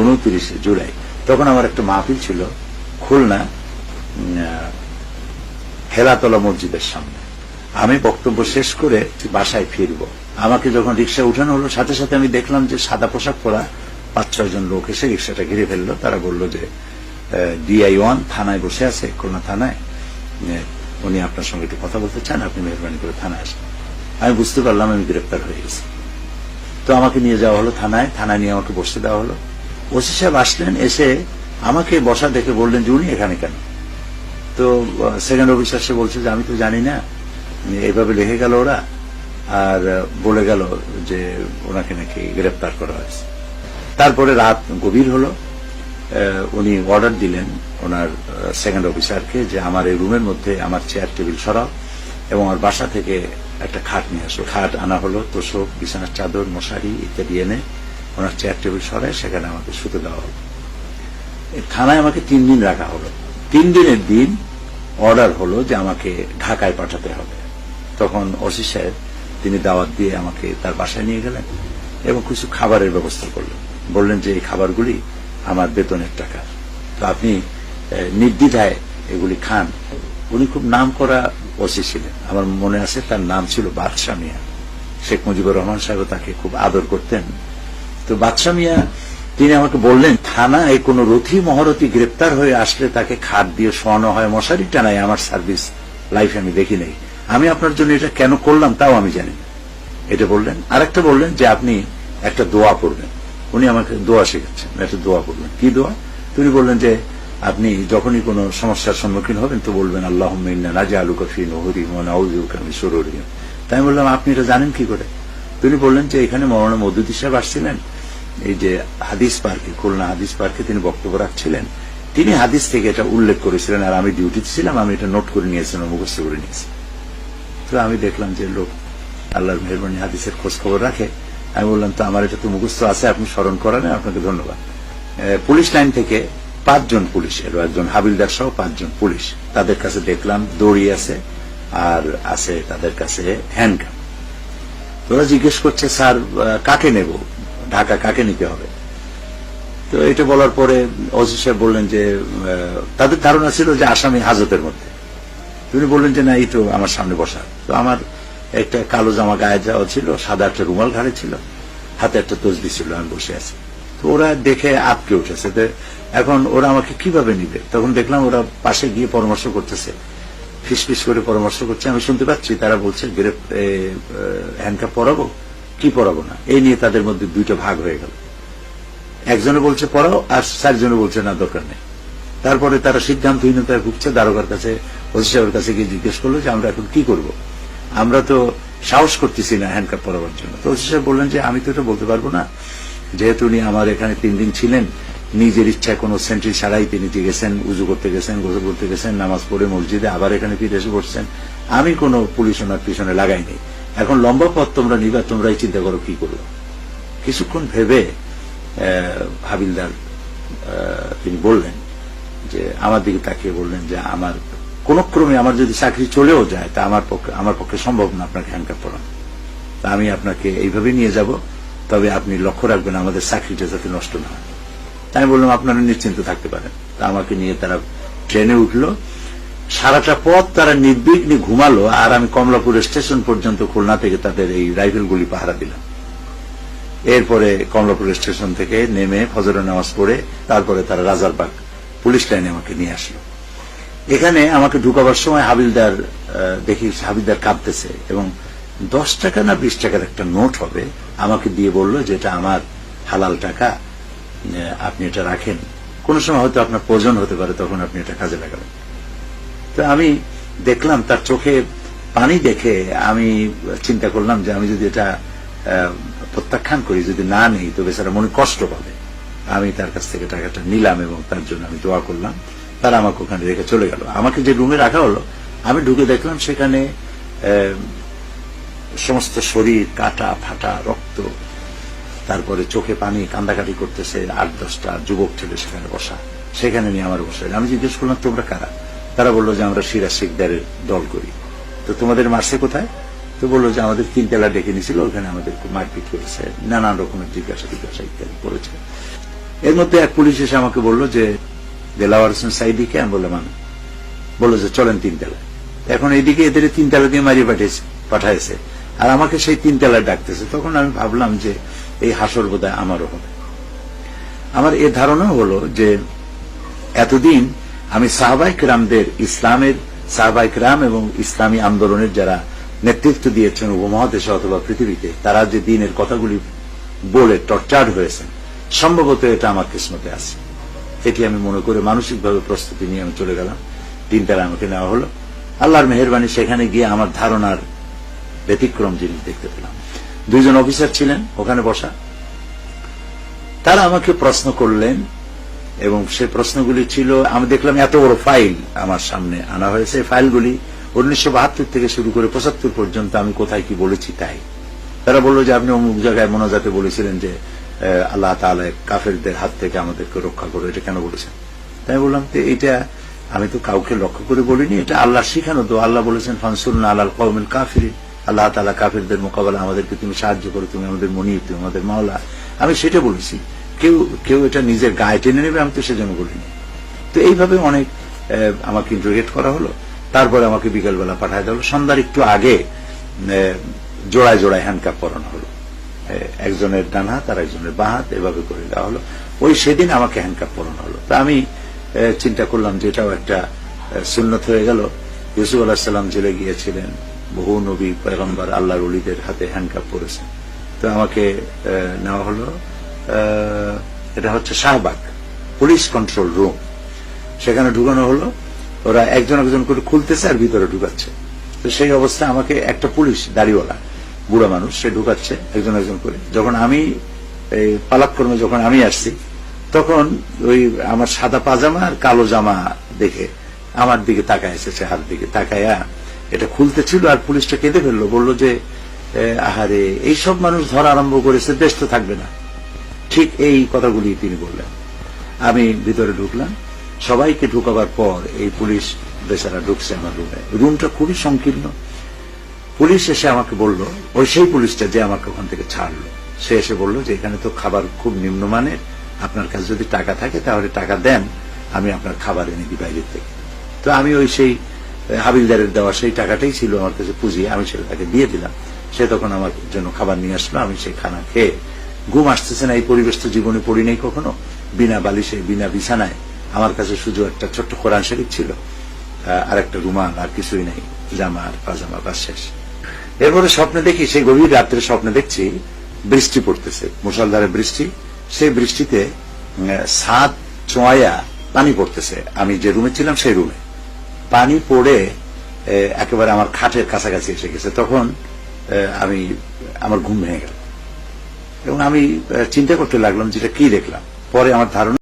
উনত্রিশে জুলাই। তখন আমার একটা মাহফিল ছিল, খুলনা হেলাতলা মসজিদের সামনে। আমি বক্তব্য শেষ করে বাসায় ফিরবো। আমাকে যখন রিক্সা উঠানো হলো, সাথে সাথে আমি দেখলাম যে সাদা পোশাক পরা পাঁচ ছয়জন লোক এসে রিক্সাটা ঘিরে ফেলল। তারা বলল যে ডিআই ওয়ান থানায় বসে আছে, খুলনা থানায়। উনি আপনার সঙ্গে একটু কথা বলতে চান, আপনি মেহরবানি করে থানায় আসেন। আমি বুঝতে পারলাম আমি গ্রেপ্তার হয়ে গেছি। তো আমাকে নিয়ে যাওয়া হলো থানায় থানায় নিয়ে আমাকে বসতে দেওয়া হলো। ওসি সাহেব আসলেন, এসে আমাকে বসা দেখে বললেন যে উনি এখানে কেন? তো সেকেন্ড অফিসার সে বলছে যে আমি তো জানি না, এভাবে লিখে গেল ওরা, আর বলে গেল যে ওনাকে নাকি গ্রেপ্তার করা হয়েছে। তারপরে রাত গভীর হলো উনি অর্ডার দিলেন ওনার সেকেন্ড অফিসারকে যে আমার এই রুমের মধ্যে আমার চেয়ার টেবিল সরাও এবং আমার বাসা থেকে একটা খাট নিয়ে আসো। খাট আনা হলো, তোষক, বিছানার চাদর, মশারি ইত্যাদি এনে ওনার চেয়ার টেবিল সরায় সেখানে আমাকে শুতে দেওয়া হলো। থানায় আমাকে তিন দিন রাখা হলো। তিন দিনের দিন অর্ডার হলো যে আমাকে ঢাকায় পাঠাতে হবে। তখন ওসি সাহেব, তিনি দাওয়াত দিয়ে আমাকে তার বাসায় নিয়ে গেলেন এবং কিছু খাবারের ব্যবস্থা করলেন। বললেন যে এই খাবারগুলি আমার বেতনের টাকা। তো আপনি নির্দ্বিধায় এগুলি খান। উনি খুব নাম করা ওসি ছিলেন। আমার মনে আছে তার নাম ছিল বাদশাহ মিয়া। শেখ মুজিবুর রহমান সাহেব তাকে খুব আদর করতেন। তো বাদশাহ মিয়া, তিনি আমাকে বললেন, থানায় কোনো রথি মহারথী গ্রেপ্তার হয়ে আসলে তাকে খাট দিয়ে শোয়ানো হয়। মশারি টানায় আমার সার্ভিস লাইফে আমি দেখি নাই। আমি আপনার জন্য এটা কেন করলাম তাও আমি জানি এটা বললেন। আরেকটা বললেন যে, আপনি একটা দোয়া পড়বেন। উনি আমাকে দোয়া শেখাচ্ছেন, একটা দোয়া পড়বেন। কি দোয়া? তিনি বললেন যে, আপনি যখনই কোনো সমস্যার সম্মুখীন হবেন তো বলবেন আল্লাহ রাজা আলু কফি নহরি মনাউজুকামি সরুরি তাই আমি বললাম, আপনি এটা জানেন কি করে? তিনি বললেন যে, এখানে মৌলানা মদুদি সাহেব আসছিলেন এই যে হাদিস পার্কে, খুলনা হাদিস পার্কে তিনি বক্তব্য রাখছিলেন। তিনি হাদিস থেকে এটা উল্লেখ করেছিলেন আর আমি ডিউটিতে ছিলাম, আমি এটা নোট করে নিয়েছিলাম, মুখস্থ করে নিয়েছি। তো আমি দেখলাম যে লোক আল্লাহর মেহরবানি হাদিসের খোঁজ খবর রাখে। আমি বললাম, তো আমার এটা তো মুখস্থ আছে, আপনি স্মরণ করেন, আপনাকে ধন্যবাদ। পুলিশ লাইন থেকে পাঁচজন পুলিশ এলো, একজন হাবিলদার সহ পাঁচজন পুলিশ। তাদের কাছে দেখলাম, দড়ি আছে আর আছে তাদের কাছে হ্যান্ডকাম ওরা জিজ্ঞেস করছে, স্যার কাকে নেব? ঢাকা কাকে নিতে হবে? তো এটা বলার পরে ওসি সাহেব বললেন যে তাদের ধারণা ছিল যে আসামি হাজতের মধ্যে। তিনি বললেন যে, না, এই তো আমার সামনে বসা। তো আমার একটা কালো জামা গায়ে যাওয়া ছিল, সাদা একটা রুমাল ঘাড়ে ছিল, হাতে একটা তসবি ছিল, আমি বসে আছি। তো ওরা দেখে আটকে উঠেছে এখন ওরা আমাকে কীভাবে নিবে? তখন দেখলাম ওরা পাশে গিয়ে পরামর্শ করতেছে। ফিস ফিস করে পরামর্শ করছে, আমি শুনতে পাচ্ছি, তারা বলছে গ্রেপ হ্যান্ডকাপ পরাবো? কি পরাবো না? এই নিয়ে তাদের মধ্যে দুইটা ভাগ হয়ে গেল। একজনে বলছে, পড়াও, আর চারজনে বলছে, না, দরকার নেই। তারপরে তারা সিদ্ধান্তহীনতায় ভুগছে, দারোগার কাছে, ওসি সাহেবের কাছে গিয়ে জিজ্ঞেস করল যে, আমরা এখন কি করব? আমরা তো সাহস করতেছি না হ্যান্ডকাপ পরাবার জন্য। তো ওসি সাহেব বললেন যে, আমি তো এটা বলতে পারব না। যেহেতু উনি আমার এখানে তিন দিন ছিলেন, নিজের ইচ্ছায় কোনো সেন্ট্রি ছাড়াই তিনি গেছেন, উজু করতে গেছেন, গোসল করতে গেছেন, নামাজ পড়ে মসজিদে আবার এখানে ফিরে এসে বসছেন, আমি কোনো পুলিশ ওনার পিছনে লাগাইনি এখন লম্বা পথ তোমরা নিবা, তোমরাই চিন্তা করো কি করল কিছুক্ষণ ভেবে হাবিলদার তিনি বললেন যে, আমার দিকে তাকিয়ে বললেন যে, আমার কোন ক্রমে আমার যদি চাকরি চলেও যায়, তা আমার পক্ষে আমার পক্ষে সম্ভব না আপনাকে হ্যান্ডকাপ পড়ানো তা আমি আপনাকে এইভাবে নিয়ে যাব, তবে আপনি লক্ষ্য রাখবেন আমাদের চাকরিটা যাতে নষ্ট না হয়। তাই বললাম, আপনারা নিশ্চিন্ত থাকতে পারেন। তা আমাকে নিয়ে তারা ট্রেনে উঠল। সারাটা পথ তারা নির্বিঘ্নে ঘুমালো আর আমি কমলাপুর স্টেশন পর্যন্ত খুলনা থেকে তাদের এই রাইফেলগুলি পাহারা দিলাম। এরপরে কমলাপুর স্টেশন থেকে নেমে ফজরের নামাজ পড়ে তারপরে তারা রাজারবাগ পুলিশ লাইনে আমাকে নিয়ে আসলো। এখানে আমাকে ঢুকাবার সময় হাবিলদার দেখি হাবিলদার কাঁদতেছে এবং দশ টাকা না বিশ টাকার একটা নোট হবে আমাকে দিয়ে বলল যে এটা আমার হালাল টাকা আপনি এটা রাখেন। কোন সময় হয়তো আপনার প্রয়োজন হতে পারে, তখন আপনি এটা কাজে লাগাবেন। তো আমি দেখলাম, তার চোখে পানি দেখে আমি চিন্তা করলাম যে আমি যদি এটা প্রত্যাখ্যান করি, যদি না নেই, তো বেচারা মনে কষ্ট পাবে। আমি তার কাছ থেকে টাকাটা নিলাম এবং তার জন্য আমি দোয়া করলাম। তারা আমাকে ওখানে রেখে চলে গেল। আমাকে যে রুমে রাখা হলো, আমি ঢুকে দেখলাম সেখানে সমস্ত শরীর, কাটা, ফাটা, রক্ত, তারপরে চোখে পানি, কান্দাকাটি করতেছে, আট দশটা যুবক ছেলে সেখানে বসা। সেখানে নিয়ে আমার বসে আমি জিজ্ঞেস করলাম, তোমরা কারা? তারা বলল যে আমরা সিরাজ শিকদারের দল করি। তো তোমাদের মারছে কোথায়? তো বলল যে আমাদের তিন তেলা ডেকে নিয়েছিল, ওখানে আমাদের মারপিট করেছে। নানান রকমের জিজ্ঞাসা জিজ্ঞাসা ইত্যাদি করেছে। এর মধ্যে এক পুলিশ এসে আমাকে বলল যে, দেলাওয়ার হোসেন সাইদিকে আমি বললাম আমি বলল যে, চলেন তিনতলা এখন এইদিকে এদের তিনতলা দিয়ে মারিয়ে পাঠিয়েছে, পাঠাইছে। আর আমাকে সেই তিনতলায় ডাকতেছে। তখন আমি ভাবলাম যে, এই হাসর বোধহয় আমারও হবে। আমার এ ধারণা হলো যে, এতদিন আমি সাহবাইক রামদের ইসলামের সাহবাইক রাম এবং ইসলামী আন্দোলনের যারা নেতৃত্ব দিয়েছেন উপমহাদেশে অথবা পৃথিবীতে, তারা যে দিনের কথাগুলি বলে টর্চার্ড হয়েছেন, সম্ভবত এটা আমার কিসমতে আছে। এটি আমি মনে করে মানসিকভাবে প্রস্তুতি নিয়ে আমি চলে গেলাম। তিনটারা আমাকে নেওয়া হলো। আল্লাহর মেহরবানি, সেখানে গিয়ে আমার ধারণার ব্যতিক্রম জিনিস দেখতে পেলাম। দুইজন অফিসার ছিলেন, ওখানে বসা। তারা আমাকে প্রশ্ন করলেন এবং সে প্রশ্নগুলি ছিল, আমি দেখলাম এত বড় ফাইল আমার সামনে আনা হয়েছে। ফাইলগুলি উনিশশো বাহাত্তর থেকে শুরু করে পঁচাত্তর পর্যন্ত আমি কোথায় কি বলেছি তাই। তারা বলল যে, আপনি অমুক জায়গায় মোনাজাতে বলেছিলেন যে আল্লাহ তাআলা কাফেরদের হাত থেকে আমাদেরকে রক্ষা করো এটা কেন বলেছেন? তাই বললাম যে এটা আমি তো কাউকে লক্ষ্য করে বলিনি। এটা আল্লাহ শিখানো তো আল্লাহ বলেছেন ফানসুল্লাহ আল্লাহ কৌমিল কাফিরি আল্লাহ তালা কাফিরদের মোকাবেলা আমাদেরকে তুমি সাহায্য করো, তুমি আমাদের মনির তুমি আমাদের মাওলা। আমি সেটা বলেছি। কেউ কেউ এটা নিজের গায়ে টেনে নেবে, আমি তো সেজন্য বলিনি। তো এইভাবে অনেক আমাকে ইন্টারোগেট করা হলো। তারপরে আমাকে বিকেলবেলা পাঠায় হলো। সন্ধ্যার একটু আগে জোড়ায় জোড়ায় হ্যান্ডকাপ পরানো হলো। একজনের ডান হাত আর একজনের বাঁ হাত, এভাবে করে দেওয়া হলো। ওই সেদিন আমাকে হ্যান্ডকাপ পরানো হলো। তা আমি চিন্তা করলাম যে এটাও একটা সুন্নত হয়ে গেল। ইউসুফ আল্লাহ সাল্লাম জেলে গিয়েছিলেন। বহু নবী, পয়গম্বর আল্লাহর অলিদের হাতে হ্যান্ডকাপ পরেছেন। তো আমাকে নেওয়া হলো। এটা হচ্ছে শাহবাগ, পুলিশ কন্ট্রোল রুম সেখানে ঢুকানো হলো। ওরা একজন একজন করে খুলতেছে আর ভিতরে ঢুকাচ্ছে। তো সেই অবস্থায় আমাকে একটা পুলিশ, দাড়িওয়ালা, বুড়া মানুষ, সে ঢুকাচ্ছে একজন একজন করে। যখন আমি পালাক্রমে যখন আমি আসছি, তখন ওই আমার সাদা পাজামা আর কালো জামা দেখে আমার দিকে তাকায় এসেছে হাত দিকে তাকায়া এটা খুলতে ছিল আর পুলিশটা কেঁদে ফেলল। বলল যে আহারে, এইসব মানুষ ধরা আরম্ভ করেছে দেশ তো থাকবে না। ঠিক এই কথাগুলি তিনি বললেন। আমি ভিতরে ঢুকলাম। সবাইকে ঢুকাবার পর এই পুলিশ বেচারা ঢুকছে আমার রুমে। রুমটা খুবই সংকীর্ণ। পুলিশ এসে আমাকে বলল, ওই সেই পুলিশটা যে আমাকে ওখান থেকে ছাড়লো। সে এসে বলল যে, এখানে তো খাবার খুব নিম্নমানের। আপনার কাছে যদি টাকা থাকে তাহলে টাকা দেন। আমি আপনার খাবার এনে দিই বাইরের থেকে। তো আমি ওই সেই হাবিলদারের দেওয়া সেই টাকাটাই ছিল আমার কাছে পুঁজি আমি সেটা তাকে দিয়ে দিলাম। সে তখন আমার জন্য খাবার নিয়ে আসলো। আমি সেই খানা খেয়ে ঘুম আসতেছে না, এই পরিবেশ তো জীবনে পড়ি নাই কখনো। বিনা বালিশে, বিনা বিছানায়। আমার কাছে শুধু একটা ছোট্ট কোরআন শরীফ ছিল। আর একটা রুমাল, আর কিছুই নাই। জামা আর পাজামা বা শেষ। এরপরে স্বপ্নে দেখি, সেই গভীর রাত্রে স্বপ্নে দেখছি, বৃষ্টি পড়তেছে। মুসলধারে বৃষ্টি। সেই বৃষ্টিতে সাত চোয়া পানি পড়তেছে। আমি যে রুমে ছিলাম, সেই রুমে। পানি পড়ে একেবারে আমার খাটের কাছাকাছি এসে গেছে। তখন আমি, আমার ঘুম ভেঙে গেল। এবং আমি চিন্তা করতে লাগলাম যেটা কি দেখলাম। পরে আমার ধারণা